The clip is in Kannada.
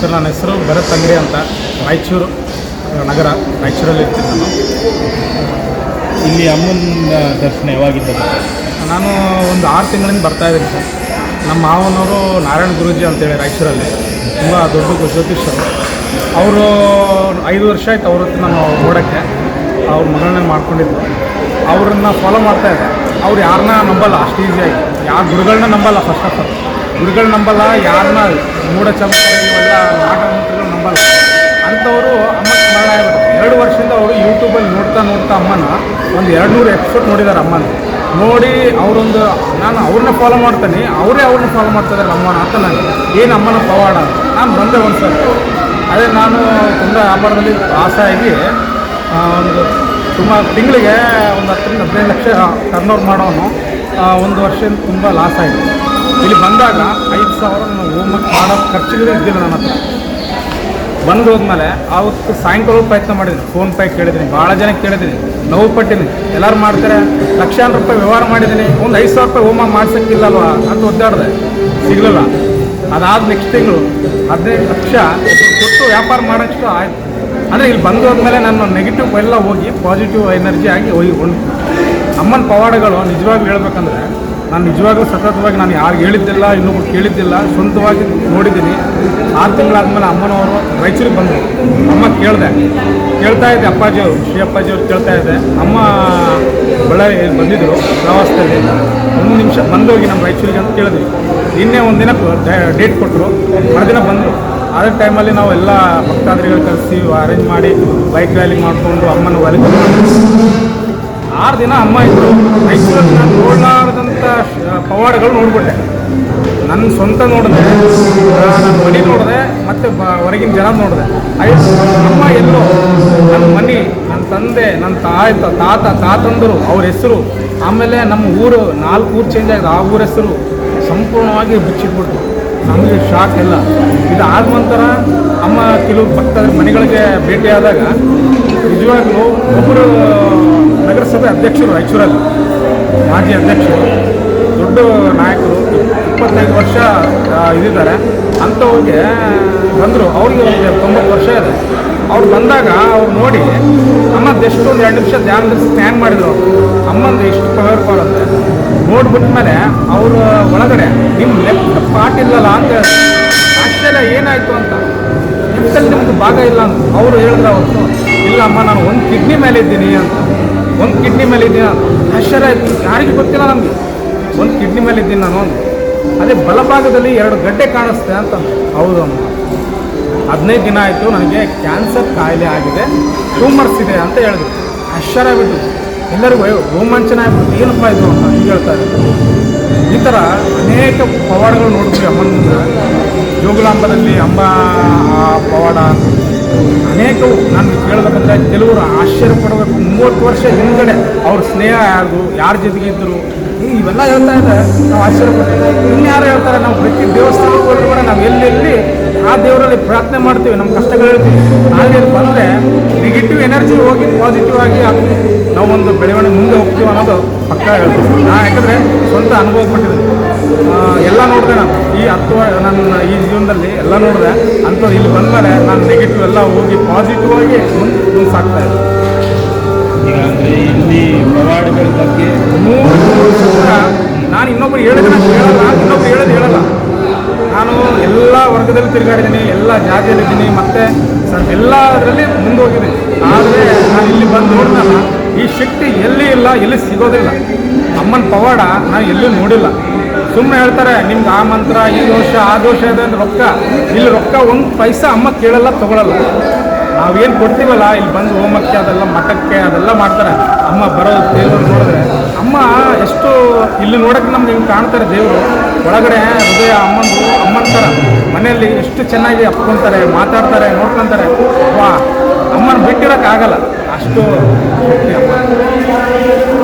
ಸರ್ ನನ್ನ ಹೆಸರು ಭರತ್ ಅಂಗಡಿ ಅಂತ ರಾಯಚೂರು ನಗರ ರಾಯಚೂರಲ್ಲಿ ಇರ್ತೀನಿ ನಾನು. ಇಲ್ಲಿ ಅಮ್ಮನ ದರ್ಶನ ಯಾವಾಗಿದ್ದ ನಾನು ಒಂದು ಆರು ತಿಂಗಳಿಂದ ಬರ್ತಾ ಇದ್ದೀನಿ ಸರ್. ನಮ್ಮ ಮಾವನವರು ನಾರಾಯಣ ಗುರೂಜಿ ಅಂತೇಳಿ ರಾಯಚೂರಲ್ಲಿ ತುಂಬ ದೊಡ್ಡ ಜ್ಯೋತಿಷ್ಯರು. ಅವರು ಐದು ವರ್ಷ ಆಯ್ತು ಅವ್ರ ಹತ್ರ ನಾನು ನೋಡೋಕ್ಕೆ ಅವ್ರ ಮಗಳನ್ನ ಮಾಡ್ಕೊಂಡಿದ್ದು. ಅವ್ರನ್ನ ಫಾಲೋ ಮಾಡ್ತಾ ಇದ್ದೆ. ಅವ್ರು ಯಾರನ್ನ ನಂಬಲ್ಲ ಅಷ್ಟು ಈಸಿಯಾಗಿ ಯಾರು ಗುರುಗಳನ್ನ ನಂಬಲ್ಲ ಫಸ್ಟ್ ಆಫ್ ಆಲ್ ಗುರುಗಳನ್ನ ನಂಬಲ್ಲ ಯಾರನ್ನ ಮೂಢ ಚಮತ್ಕಾರ ಇವೆಲ್ಲ ನಾಟ ಮಂತ್ರಗಳು ನಂಬಲ್ಲ. ಅಂಥವರು ಅಮ್ಮ ಸ್ಮರಣ ಎರಡು ವರ್ಷದಿಂದ ಅವರು ಯೂಟ್ಯೂಬಲ್ಲಿ ನೋಡ್ತಾ ನೋಡ್ತಾ ಅಮ್ಮನ ಒಂದು ಎರಡು ನೂರು ಎಪಿಸೋಡ್ ನೋಡಿದ್ದಾರೆ ಅಮ್ಮನ. ನೋಡಿ ಅವರೊಂದು ನಾನು ಅವ್ರನ್ನ ಫಾಲೋ ಮಾಡ್ತೀನಿ, ಅವರೇ ಅವ್ರನ್ನ ಫಾಲೋ ಮಾಡ್ತಾ ಇದ್ದಾರೆ ಅಮ್ಮನ ಅಂತ ನಾನು. ಏನು ಅಮ್ಮನ ಪವಾಡ. ನಾನು ಬಂದೆ ಒಂದು ಸಲ ಅದೇ ನಾನು ತುಂಬ ವ್ಯಾಪಾರದಲ್ಲಿ ಆಸೆಯಾಗಿ ಒಂದು ಸುಮಾರು ತಿಂಗಳಿಗೆ ಒಂದು ಹತ್ತರಿಂದ ಹದಿನೈದು ಲಕ್ಷ ಟರ್ನ್ ಓವರ್ ಮಾಡೋನು ಒಂದು ವರ್ಷದಿಂದ ತುಂಬ ಲಾಸ್ ಆಯಿತು. ಇಲ್ಲಿ ಬಂದಾಗ ಐದು ಸಾವಿರ ನಾನು ಹೋಮ್ವರ್ಕ್ ಮಾಡೋ ಖರ್ಚಿಗೆ ಇದ್ದಿಲ್ಲ ನನ್ನ ಹತ್ರ. ಬಂದು ಹೋದ್ಮೇಲೆ ಅವತ್ತು ಸಾಯಂಕಾಲ ಪ್ರಯತ್ನ ಮಾಡಿದ್ದೀನಿ ಫೋನ್ ಪೇ ಕೇಳಿದ್ದೀನಿ. ಭಾಳ ಜನ ಕೇಳಿದ್ದೀನಿ. ನೋವು ಪಟ್ಟಿದ್ದೀನಿ. ಎಲ್ಲರೂ ಮಾಡ್ತಾರೆ. ಲಕ್ಷಾಂತರ ರೂಪಾಯಿ ವ್ಯವಹಾರ ಮಾಡಿದ್ದೀನಿ. ಒಂದು ಐದು ಸಾವಿರ ರೂಪಾಯಿ ಹೋಮ ಮಾಡಿಸೋಕ್ಕಿಲ್ಲಲ್ವಾ ಅಂತ ಒದ್ದಾಡಿದೆ. ಸಿಗಲಿಲ್ಲ. ಅದಾದ ನೆಕ್ಸ್ಟ್ ತಿಂಗಳು ಹದಿನೈದು ಲಕ್ಷ ಕೊಟ್ಟು ವ್ಯಾಪಾರ ಮಾಡೋಷ್ಟು ಆಯ್ತು. ಅಂದರೆ ಇಲ್ಲಿ ಬಂದು ಹೋದ್ಮೇಲೆ ನನ್ನ ನೆಗೆಟಿವ್ ಎಲ್ಲ ಹೋಗಿ ಪಾಸಿಟಿವ್ ಎನರ್ಜಿ ಆಗಿ ಹೋಗಿ ಉಂಟು. ಅಮ್ಮನ ಪವಾಡಗಳು ನಿಜವಾಗಿ ಹೇಳ್ಬೇಕಂದ್ರೆ ನಾನು ನಿಜವಾಗ್ಲೂ ಸತತವಾಗಿ ನಾನು ಯಾರು ಹೇಳಿದ್ದಿಲ್ಲ ಇನ್ನೊಬ್ರು ಕೇಳಿದ್ದಿಲ್ಲ, ಸ್ವಂತವಾಗಿ ನೋಡಿದ್ದೀನಿ. ಆರು ತಿಂಗಳಾದ್ಮೇಲೆ ಅಮ್ಮನವರು ರಾಯಚೂರಿಗೆ ಬಂದರು. ಅಮ್ಮ ಕೇಳಿದೆ, ಕೇಳ್ತಾ ಇದ್ದೆ ಅಪ್ಪಾಜಿಯವರು ಶ್ರೀ ಅಪ್ಪಾಜಿಯವರು ಕೇಳ್ತಾ ಇದ್ದೆ. ಅಮ್ಮ ಬಳ್ಳಾರಿ ಬಂದಿದ್ದರು ಪ್ರವಾಸದಲ್ಲಿ. ಒಂದು ನಿಮಿಷ ಬಂದೋಗಿ ನಮ್ಮ ರಾಯಚೂರಿಗೆ ಅಂತ ಕೇಳಿದ್ವಿ. ನಿನ್ನೆ ಒಂದಿನ ಡೇಟ್ ಕೊಟ್ಟರು ಮರುದಿನ ಬಂದರು. ಅದೇ ಟೈಮಲ್ಲಿ ನಾವು ಎಲ್ಲ ಭಕ್ತಾದ್ರಿಗಳು ಕಲಿಸಿ ಅರೇಂಜ್ ಮಾಡಿ ಬೈಕ್ ರ್ಯಾಲಿ ಮಾಡಿಕೊಂಡು ಅಮ್ಮನ ವೆಲ್ಕಮ್ ಆರು ದಿನ ಅಮ್ಮ ಇದ್ದರು ಮೈಸೂರಲ್ಲಿ ನಾನು ಪವಾಡಗಳು ನೋಡ್ಬಿಟ್ಟೆ. ನನ್ನ ಸ್ವಂತ ನೋಡಿದೆ. ನನ್ನ ಮನೆ ನೋಡಿದೆ, ಮತ್ತು ಬ, ಹೊರಗಿನ ಜನ ನೋಡಿದೆ. ಐದು ನಮ್ಮ ಎಲ್ಲೋ ನನ್ನ ಮನೆ ನನ್ನ ತಂದೆ ನನ್ನ ತಾಯಿ ತಾತ, ತಾತಂದರು, ಅವ್ರ ಹೆಸರು, ಆಮೇಲೆ ನಮ್ಮ ಊರು, ನಾಲ್ಕು ಊರು ಚೇಂಜ್ ಆಗಿದೆ. ಆ ಊರ ಹೆಸರು ಸಂಪೂರ್ಣವಾಗಿ ಬಿಚ್ಚಿಟ್ಬಿಟ್ಟು ನಮಗೆ ಶಾಕ್ ಇಲ್ಲ ಇದಾದ ನಂತರ ಅಮ್ಮ ಕೆಲವು ಭಕ್ತ ಮನೆಗಳಿಗೆ ಭೇಟಿಯಾದಾಗ, ನಿಜವಾಗ್ಲೂ ಒಬ್ಬರು ನಗರಸಭೆ ಅಧ್ಯಕ್ಷರು ರಾಯಚೂರಲ್ಲಿ ಮಾಜಿ ಅಧ್ಯಕ್ಷರು, ದೊಡ್ಡ ನಾಯಕರು, ಇಪ್ಪತ್ತೈದು ವರ್ಷ ಇದ್ದಾರೆ ಅಂಥವ್ರಿಗೆ ಬಂದರು. ಅವ್ರಿಗೆ ಒಂದು ತೊಂಬತ್ತು ವರ್ಷ ಇದೆ. ಅವ್ರು ಬಂದಾಗ ಅವ್ರು ನೋಡಿ ಅಮ್ಮ ಒಂದು ಎರಡು ನಿಮಿಷ ಧ್ಯಾನದಲ್ಲಿ ಸ್ಕ್ಯಾನ್ ಮಾಡಿದ್ರು ಅಮ್ಮಂದು ಎಷ್ಟು ಪವರ್ಫುಲ್ ನೋಡ್ಬಿಟ್ಟ ಮೇಲೆ ಅವರು ಒಳಗಡೆ ನಿಮ್ಮ ಲೆಫ್ಟ್ ಪಾರ್ಟ್ ಇಲ್ಲಲ್ಲ ಅಂತ. ಆಶ್ಚರ್ಯ, ಏನಾಯಿತು ಅಂತ. ಲೆಫ್ಟಲ್ಲಿ ನಿಮ್ದು ಭಾಗ ಇಲ್ಲ ಅಂತ. ಅವರು ಹೇಳಿದ್ರು ಅವತ್ತು ಇಲ್ಲ ಅಮ್ಮ, ನಾನು ಒಂದು ಕಿಡ್ನಿ ಮೇಲೆ ಇದ್ದೀನಿ ಅಂತ. ಒಂದು ಕಿಡ್ನಿ ಮೇಲೆ ಇದ್ದೀನಿ ನಾನು ಆಶ್ಚರ್ಯ ಆಯ್ತು. ಯಾರಿಗೂ ಗೊತ್ತಿಲ್ಲ ನಮಗೆ. ಒಂದು ಕಿಡ್ನಿ ಮೇಲೆ ಇದ್ದೀನಿ ನಾನು ಒಂದು ಅದೇ ಬಲಭಾಗದಲ್ಲಿ ಎರಡು ಗಡ್ಡೆ ಕಾಣಿಸ್ತೆ ಅಂತ ಹೌದು ಅಮ್ಮ ಹದಿನೈದು ದಿನ ಆಯಿತು, ನನಗೆ ಕ್ಯಾನ್ಸರ್ ಕಾಯಿಲೆ ಆಗಿದೆ. ಟ್ಯೂಮರ್ಸ್ ಇದೆ ಅಂತ ಹೇಳಿದ್ರು. ಆಶ್ಚರ್ಯ ಬಿಟ್ಟು ಎಲ್ಲರಿಗೂ ರೋಮಾಂಚನ ಆಗ್ಬಿಟ್ಟು ಏನಪ್ಪ ಇದು? ಅಂತ ಹೇಳ್ತಾರೆ ಈ ಥರ ಅನೇಕ ಪವಾಡಗಳು ನೋಡ್ತೀವಿ ಅಮ್ಮನ ಜೋಗುಲಾಂಬದಲ್ಲಿ ಅಮ್ಮ ಪವಾಡ ಅನೇಕವು ನಾನು ಕೇಳಬೇಕಂದ್ರೆ ಕೆಲವರು ಆಶ್ಚರ್ಯ ಪಡಬೇಕು. ಮೂವತ್ತು ವರ್ಷ ಹಿಂದ್ಗಡೆ ಅವ್ರ ಸ್ನೇಹ ಯಾರು ಯಾರ ಜೊತೆಗೆ ಇದ್ದರು ಇವೆಲ್ಲ ಹೇಳ್ತಾ ಇದ್ದಾರೆ ನಾವು ಆಶ್ಚರ್ಯ ಪಡ್ತೀವಿ. ಇನ್ಯಾರು ಹೇಳ್ತಾರೆ, ನಾವು ಪ್ರತಿ ದೇವಸ್ಥಾನಕ್ಕೆ ಕೂಡ ನಾವು ಎಲ್ಲೆಲ್ಲಿ ಆ ದೇವರಲ್ಲಿ ಪ್ರಾರ್ಥನೆ ಮಾಡ್ತೀವಿ ನಮ್ಮ ಕಷ್ಟಗಳು ಹೇಳ್ತೀವಿ. ನಾಳೆ ಬಂದರೆ ನೆಗೆಟಿವ್ ಎನರ್ಜಿ ಹೋಗಿ ಪಾಸಿಟಿವ್ ಆಗಿ ನಾವು ಒಂದು ಬೆಳವಣಿಗೆ ಮುಂದೆ ಹೋಗ್ತೀವಿ ಅನ್ನೋದು ಪಕ್ಕ ಹೇಳ್ತೀವಿ. ನಾ ಯಾಕಂದರೆ ಸ್ವಂತ ಅನುಭವ ಪಟ್ಟಿದ್ದೀನಿ ಎಲ್ಲ ನೋಡಿದೆ ನಾನು. ಈ ಹತ್ತು ನನ್ನ ಈ ಜೀವನದಲ್ಲಿ ಎಲ್ಲ ನೋಡಿದೆ. ಅಂಥವ್ರು ಇಲ್ಲಿ ಬಂದಮೇಲೆ ನಾನು ನೆಗೆಟಿವ್ ಎಲ್ಲ ಹೋಗಿ ಪಾಸಿಟಿವ್ ಆಗಿ ಮುಂದೆ ಸಾಕ್ತಾ ಇದೆ ಈಗ ಅಂದರೆ ಇಲ್ಲಿ ಪವಾಡಗಳ ಬಗ್ಗೆ ಮೂರು ಕೂಡ ನಾನು ಇನ್ನೊಬ್ರು ಹೇಳಿದ್ರೆ ನಾನು ಹೇಳಲ್ಲ ಇನ್ನೊಬ್ರು ಹೇಳೋದು ಹೇಳಲ್ಲ. ನಾನು ಎಲ್ಲ ವರ್ಗದಲ್ಲಿ ತಿರುಗಾಡಿದ್ದೀನಿ ಎಲ್ಲ ಜಾತಿಯಲ್ಲಿದ್ದೀನಿ ಮತ್ತು ಮತ್ತೆ ಎಲ್ಲದರಲ್ಲಿ ಮುಂದೋಗಿದ್ದೀನಿ ಆದರೆ ನಾನು ಇಲ್ಲಿ ಬಂದು ನೋಡಿದಾಗ ಈ ಶಕ್ತಿ ಎಲ್ಲಿ ಇಲ್ಲ ಎಲ್ಲಿ ಸಿಗೋದಿಲ್ಲ ಅಮ್ಮನ ಪವಾಡ ನಾನು ಎಲ್ಲೂ ನೋಡಿಲ್ಲ. ಸುಮ್ಮನೆ ಹೇಳ್ತಾರೆ, ನಿಮ್ಗೆ ಆ ಮಂತ್ರ, ಈ ದೋಷ, ಆ ದೋಷ ಇದೆ ಅಂದ್ರೆ ರೊಕ್ಕ. ಇಲ್ಲಿ ರೊಕ್ಕ ಒಂದು ಪೈಸಾ ಅಮ್ಮ ಕೇಳಲ್ಲ, ತಗೊಳಲ್ಲ. ನಾವೇನು ಕೊಡ್ತೀವಲ್ಲ, ಇಲ್ಲಿ ಬಂದು ಹೋಮಕ್ಕೆ ಅದೆಲ್ಲ, ಮಠಕ್ಕೆ ಅದೆಲ್ಲ ಮಾಡ್ತಾರೆ. ಅಮ್ಮ ಬರೋದು ದೇವರು ನೋಡಿದ್ರೆ, ಅಮ್ಮ ಎಷ್ಟು, ಇಲ್ಲಿ ನೋಡೋಕ್ಕೆ ನಮ್ಗೆ ಹಿಂಗೆ ಕಾಣ್ತಾರೆ ದೇವರು. ಒಳಗಡೆ ಹೃದಯ ಅಮ್ಮಂದು, ಅಮ್ಮನ ಥರ ಮನೆಯಲ್ಲಿ ಎಷ್ಟು ಚೆನ್ನಾಗಿ ಅಪ್ಕೊಂತಾರೆ, ಮಾತಾಡ್ತಾರೆ, ನೋಡ್ಕೊತಾರೆ. ವಾ, ಅಮ್ಮನ ಬಿಟ್ಟಿರೋಕ್ಕಾಗಲ್ಲ. ಅಷ್ಟು